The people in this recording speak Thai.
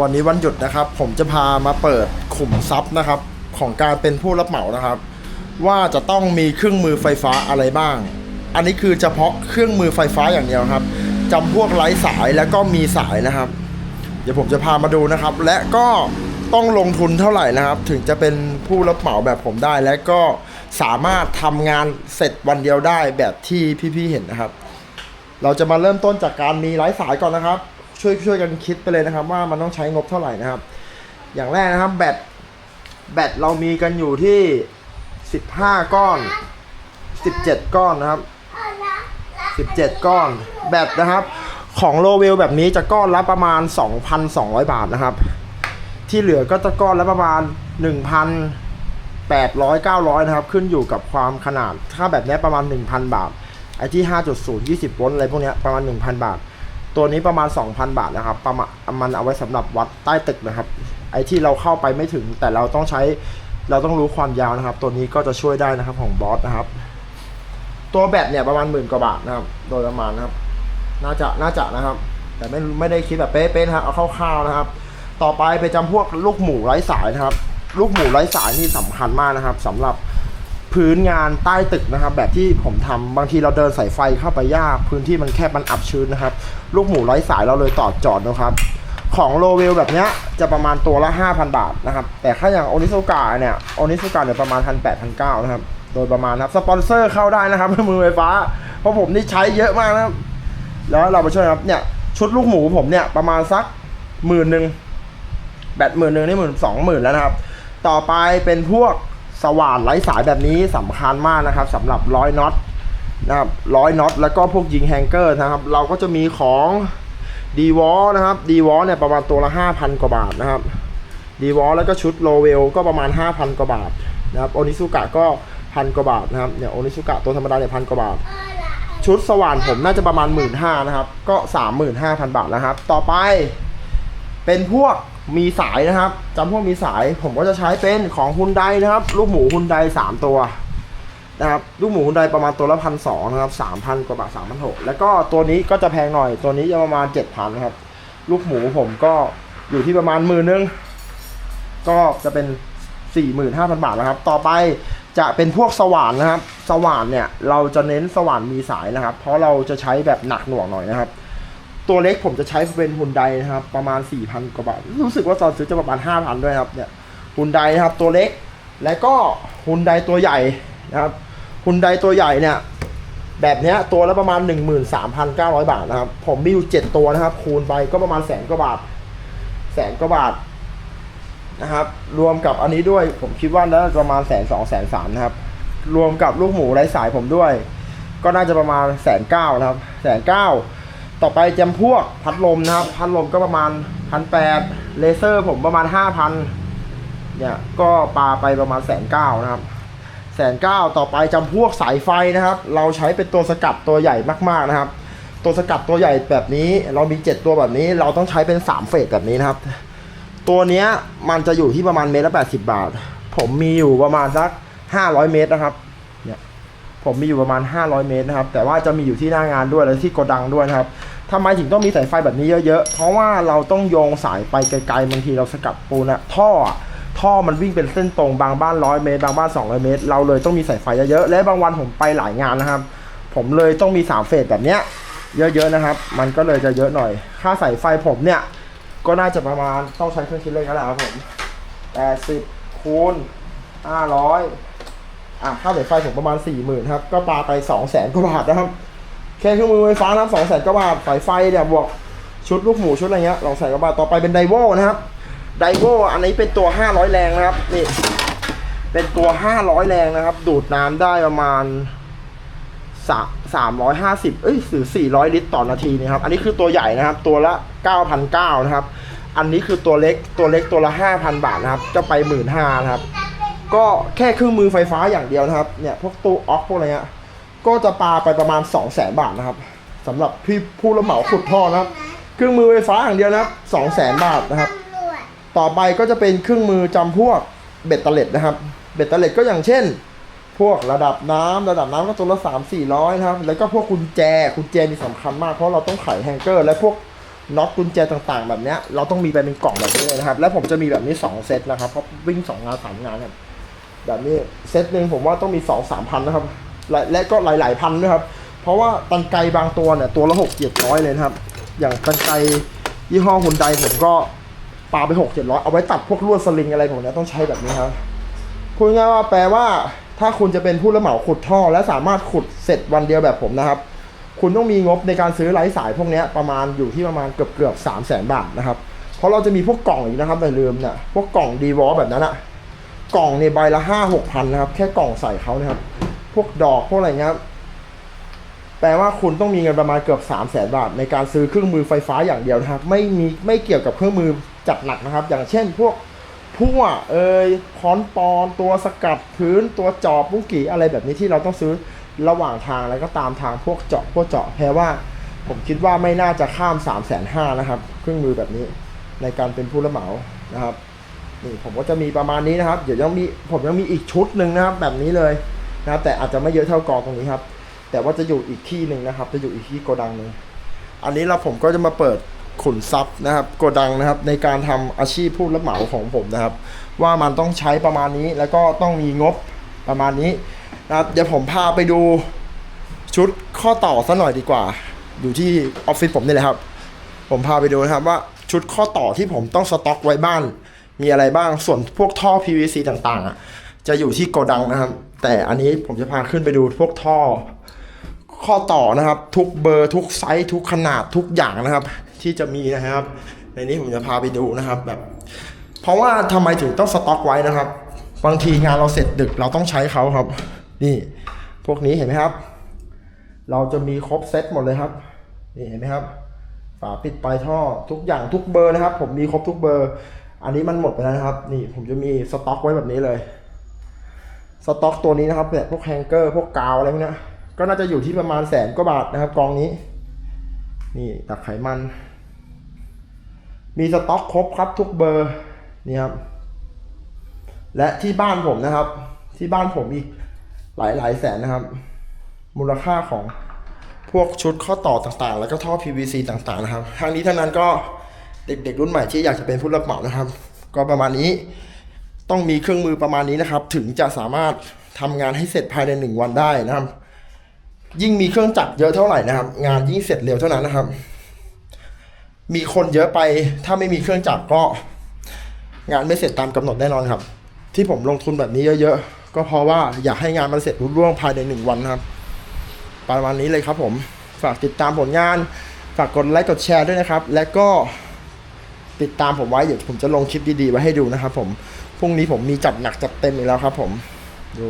วันนี้วันหยุดนะครับ ผมจะพามาเปิดขุมทรัพย์นะครับ ของการเป็นผู้รับเหมานะครับ ว่าจะต้องมีเครื่องมือไฟฟ้าอะไรบ้าง อันนี้คือเฉพาะเครื่องมือไฟฟ้าอย่างเดียวครับจำพวกไร้สายแล้วก็มีสายนะครับ เดี๋ยวผมจะพามาดูนะครับ และก็ต้องลงทุนเท่าไหร่นะครับ ถึงจะเป็นผู้รับเหมาแบบผมได้ และก็สามารถทำงานเสร็จวันเดียวได้แบบที่พี่ๆเห็นนะครับ เราจะมาเริ่มต้นจากการมีไร้สายก่อนนะครับ ช่วยช่วยกันคิดไปเลยนะครับ ว่ามันต้องใช้งบเท่าไหร่นะครับ อย่างแรกนะครับแบตแบตเรามีกันอยู่ที่ 15 ก้อน 17 ก้อนนะครับ 17 ก้อน แบตนะครับของโลเวลแบบนี้จะก้อนละประมาณ 2,200 บาทนะครับ ที่เหลือก็จะก้อนละประมาณ 1,800 900 นะครับ ขึ้นอยู่กับความขนาด ถ้าแบบนี้ประมาณ 1,000 บาท ไอ้ที่ 5.0 20 โวลต์อะไรพวกนี้ประมาณ 1,000 บาท ตัวนี้ประมาณ 2,000 บาทนะครับ ประมาณมันเอาไว้สำหรับวัดใต้ตึกนะครับ ไอ้ที่เราเข้าไปไม่ถึง แต่เราต้องใช้เราต้องรู้ความยาวนะครับ ตัวนี้ก็จะช่วยได้นะครับของบอสนะครับ ตัวแบตเนี่ยประมาณหมื่นกว่าบาทนะครับ โดยประมาณนะครับ น่าจะน่าจะนะครับ แต่ไม่ไม่ได้คิดแบบเป๊ะๆนะครับเอาคร่าวๆนะครับ ต่อไปไปจำพวกลูกหมูไร้สายนะครับ ลูกหมูไร้สายนี่สำคัญมากนะครับสำหรับ พื้นงานใต้ตึกนะครับ แบบที่ผมทำบางทีเราเดินสายไฟเข้าไปยากพื้นที่มันแคบมันอับชื้นนะครับ ลูกหมูไร้สายเราเลยต่อจอดนะครับ ของโลเวลแบบนี้จะประมาณตัวละ 5,000 บาทนะครับ แต่ถ้าอย่างโอนิสุกะเนี่ยโอนิสุกะเนี่ยประมาณ1,800 1,900นะครับ โดยประมาณนะครับสปอนเซอร์เข้าได้นะครับมือไฟฟ้า เพราะผมนี่ใช้เยอะมากนะครับแล้วเราไปช่วยครับเนี่ยชุดลูกหมูผมเนี่ยประมาณสักหมื่นหนึ่งแบตหมื่นหนึ่งนี่หมื่นสองหมื่นแล้วนะครับ ต่อไปเป็นพวก สว่านไร้สายแบบนี้สำคัญมากนะครับสำหรับร้อยน็อตนะครับร้อยน็อตแล้วก็พวกยิงแฮงเกอร์นะครับ เราก็จะมีของดีวอลนะครับดีวอลเนี่ยประมาณตัวละห้าพันกว่าบาทนะครับดีวอลแล้วก็ชุดโลเวลก็ประมาณห้าพันกว่าบาทนะครับโอนิสุกะก็พันกว่าบาทนะครับเนี่ยโอนิสุกะตัวธรรมดาเนี่ยพันกว่าบาท ชุดสว่านผมน่าจะประมาณ 1 5ื่นนะครับ ก็ 35,000 บาทนะครับ ต่อไปเป็นพวก มีสายนะครับจำพวกมีสายผมก็จะใช้เป็นของฮุนไดนะครับ ลูกหมูฮุนไดสามตัวนะครับลูกหมูฮุนไดประมาณตัวละพันสองนะครับสามพันกว่าบาทสามพันหกแล้วก็ตัวนี้ก็จะแพงหน่อย ตัวนี้จะประมาณเจ็ดพันนะครับ ลูกหมูผมก็อยู่ที่ประมาณหมื่นนึงก็จะเป็น45,000บาทนะครับ ต่อไปจะเป็นพวกสว่านนะครับ สว่านเนี่ยเราจะเน้นสว่านมีสายนะครับ เพราะเราจะใช้แบบหนักหน่วงหน่อยนะครับ ตัวเล็กผมจะใช้เป็นฮุนไดนะครับ ประมาณ 4,000 กว่าบาท รู้สึกว่าตอนซื้อจะประมาณ 5,000 ด้วยครับเนี่ยฮุนไดนะครับตัวเล็ก และก็ฮุนไดตัวใหญ่นะครับฮุนไดตัวใหญ่เนี่ยแบบนี้ตัวละประมาณ 13,900 บาทนะครับ ผมมีอยู่7ตัวนะครับ คูณไปก็ประมาณแสนกว่าบาท แสนกว่าบาทนะครับ รวมกับอันนี้ด้วยผมคิดว่าน่าจะประมาณแสนสองแสนสามนะครับ รวมกับลูกหมูไร้สายผมด้วย ก็น่าจะประมาณแสนเก้านะครับแสนเก้า ต่อไปจำพวกพัดลมนะครับ พัดลมก็ประมาณพันแปดเลเซอร์ผมประมาณห้าพันเนี่ยก็ปาไปประมาณแสนเก้านะครับแสนเก้าต่อไปจำพวกสายไฟนะครับ เราใช้เป็นตัวสกัดตัวใหญ่มากๆนะครับ ตัวสกัดตัวใหญ่แบบนี้ เรามีเจ็ดตัวแบบนี้ เราต้องใช้เป็นสามเฟสแบบนี้นะครับ ตัวเนี้ยมันจะอยู่ที่ประมาณเมตรละแปดสิบาท ผมมีอยู่ประมาณสักห้าร้อยเมตรนะครับเนี่ยผมมีอยู่ประมาณห้าร้อยเมตรนะครับ แต่ว่าจะมีอยู่ที่หน้างานด้วยและที่โกดังด้วยนะครับ ทำไมถึงต้องมีสายไฟแบบนี้เยอะๆ เพราะว่าเราต้องโยงสายไปไกลๆบางทีเราสกัดปูนอะท่ออะท่อมันวิ่งเป็นเส้นตรงบางบ้านร้อยเมตรบางบ้านสองร้อยเมตร เราเลยต้องมีสายไฟเยอะๆและบางวันผมไปหลายงานนะครับ ผมเลยต้องมีสามเฟสแบบเนี้ยเยอะๆนะครับ มันก็เลยจะเยอะหน่อย ค่าสายไฟผมเนี่ย ก็น่าจะประมาณต้องใช้เครื่องคิดเลขแล้วแหละครับผมแปดสิบคูณห้าร้อยอะค่าสายไฟผมประมาณสี่หมื่นครับก็ปาไปสองแสนกว่าบาทนะครับ แค่เครื่องมือไฟฟ้านะครับสองแสนกว่าบาทสายไฟเนี่ยบวกชุดลูกหมูชุดอะไรเงี้ยสองแสนกว่าบาทต่อไปเป็นไดโวนะครับไดโวอันนี้เป็นตัวห้าร้อยแรงนะครับนี่เป็นตัวห้าร้อยแรงนะครับ ดูดน้ำได้ประมาณสามสามร้อยห้าสิบเอ้ยหรือสี่ร้อยลิตรต่อนาทีนะครับ อันนี้คือตัวใหญ่นะครับ ตัวละเก้าพันเก้านะครับ อันนี้คือตัวเล็ก ตัวเล็กตัวละห้าพันบาทนะครับ จะไปหมื่นห้านะครับ ก็แค่เครื่องมือไฟฟ้าอย่างเดียวนะครับ เนี่ย พวกตู้ออกพวกอะไรเงี้ย ก็จะปาไปประมาณสองแสนบาทนะครับสำหรับพี่ผู้รับเหมาขุดท่อนะครับ เครื่องมือไฟฟ้าอย่างเดียวนะครับสองแสนบาทนะครับ ต่อไปก็จะเป็นเครื่องมือจำพวกเบ็ดเตล็ดนะครับ เบ็ดเตล็ดก็อย่างเช่น พวกระดับน้ำระดับน้ำก็ตัวละสามสี่ร้อยนะครับ แล้วก็พวกกุญแจกุญแจนี่สำคัญมากเพราะเราต้องไขแฮงเกอร์ และพวกน็อตกุญแจต่างๆ แบบเนี้ยเราต้องมีไปเป็นกล่องแบบนี้เลยนะครับ แล้วผมจะมีแบบนี้สองเซตนะครับเพราะวิ่งสองงานสามงานครับแบบนี้เซตหนึ่งผมว่าต้องมีสองสามพันนะครับ และและก็หลาย ๆ พันด้วยครับ เพราะว่าตันไกบางตัวเนี่ยตัวละหกเจ็ดร้อยเลยนะครับ อย่างตันไกยี่ห้อฮุนไดผมก็ปาไปหกเจ็ดร้อยเอาไว้ตัดพวกลวดสลิงอะไรผมเนี่ยต้องใช้แบบนี้ครับพูดง่ายว่าแปลว่าถ้าคุณจะเป็นผู้รับเหมาขุดท่อ และสามารถขุดเสร็จวันเดียวแบบผมนะครับ คุณต้องมีงบในการซื้อไร้สายพวกนี้ประมาณอยู่ที่ประมาณเกือบเกือบสามแสนบาทนะครับ เพราะเราจะมีพวกกล่องอีกนะครับอย่าลืมเนี่ยพวกกล่องดีวอลแบบนั้นอะกล่องในใบละห้าหกพันนะครับ แค่กล่องใส่เขานะครับ พวกดอกพวกอะไรเงี้ยแปลว่าคุณต้องมีเงินประมาณเกือบสามแสนบาท ในการซื้อเครื่องมือไฟฟ้าอย่างเดียวนะครับ ไม่มีไม่เกี่ยวกับเครื่องมือจัดหนักนะครับ อย่างเช่นพวกพั่วเอ่ยค้อนปอน ตัวสกัดพื้นตัวจอบมุกกี่อะไรแบบนี้ที่เราต้องซื้อระหว่างทางแล้วก็ตามทางพวกเจาะพวกเจาะแพ้ว่า ผมคิดว่าไม่น่าจะข้าม3ามแสนห้านะครับ เครื่องมือแบบนี้ในการเป็นผู้รับเหมานะครับนี่ผมก็จะมีประมาณนี้นะครับ เดี๋ยวยังมีผมยังมีอีกชุดหนึ่งนะครับแบบนี้เลย นะครับ แต่อาจจะไม่เยอะเท่ากองตรงนี้ครับ แต่ว่าจะอยู่อีกที่หนึ่งนะครับ จะอยู่อีกที่โกดังหนึ่งอันนี้เราผมก็จะมาเปิดขุนทรัพย์นะครับโกดังนะครับ ในการทำอาชีพผู้รับเหมาของผมนะครับ ว่ามันต้องใช้ประมาณนี้แล้วก็ต้องมีงบประมาณนี้นะครับเดี๋ยวผมพาไปดูชุดข้อต่อซะหน่อยดีกว่า อยู่ที่ออฟฟิศผมนี่แหละครับ ผมพาไปดูนะครับว่าชุดข้อต่อที่ผมต้องสต็อกไว้บ้าน มีอะไรบ้างส่วนพวกท่อ PVC ต่างๆอะ จะอยู่ที่โกดังนะครับ แต่อันนี้ผมจะพาขึ้นไปดูพวกท่อ ข้อต่อนะครับ ทุกเบอร์ทุกไซส์ทุกขนาดทุกอย่างนะครับ ที่จะมีนะครับ ในนี้ผมจะพาไปดูนะครับ แบบ เพราะว่าทำไมถึงต้องสต็อกไว้นะครับ บางทีงานเราเสร็จดึกเราต้องใช้เขาครับ นี่ พวกนี้เห็นไหมครับ เราจะมีครบเซตหมดเลยครับนี่เห็นไหมครับฝาปิดปลายท่อทุกอย่างทุกเบอร์นะครับ ผมมีครบทุกเบอร์ อันนี้มันหมดไปแล้วนะครับ นี่ผมจะมีสต็อกไว้แบบนี้เลย สต็อกตัวนี้นะครับเนี่ยพวกแฮงเกอร์พวกกาวอะไรพวกนี้ก็น่าจะอยู่ที่ประมาณแสนกว่าบาทนะครับกองนี้ นี่ตักไขมัน มีสต็อกครบครับทุกเบอร์นี่ครับและที่บ้านผมนะครับ ที่บ้านผมอีกหลายหลายแสนนะครับ มูลค่าของพวกชุดข้อต่อต่างๆ แล้วก็ท่อ PVC ต่างๆนะครับทางนี้ทั้งนั้นก็เด็กๆรุ่นใหม่ที่อยากจะเป็นผู้รับเหมานะครับ ก็ประมาณนี้ ต้องมีเครื่องมือประมาณนี้นะครับ ถึงจะสามารถทำงานให้เสร็จภายในหนึ่งวันได้นะครับ ยิ่งมีเครื่องจักรเยอะเท่าไหร่นะครับ งานยิ่งเสร็จเร็วเท่านั้นนะครับ มีคนเยอะไปถ้าไม่มีเครื่องจักรก็ งานไม่เสร็จตามกำหนดแน่นอนครับ ที่ผมลงทุนแบบนี้เยอะๆก็เพราะว่าอยากให้งานมันเสร็จรุ่ร่วงภายในหนึ่งวันครับ ประมาณนี้เลยครับ ผมฝากติดตามผลงานฝากกดไลค์กดแชร์ด้วยนะครับ และก็ติดตามผมไว้เดี๋ยวผมจะลงคลิปดีๆไว้ให้ดูนะครับผม พรุ่งนี้ผมมีจัดหนักจัดเต็มอีกแล้วครับผม ดู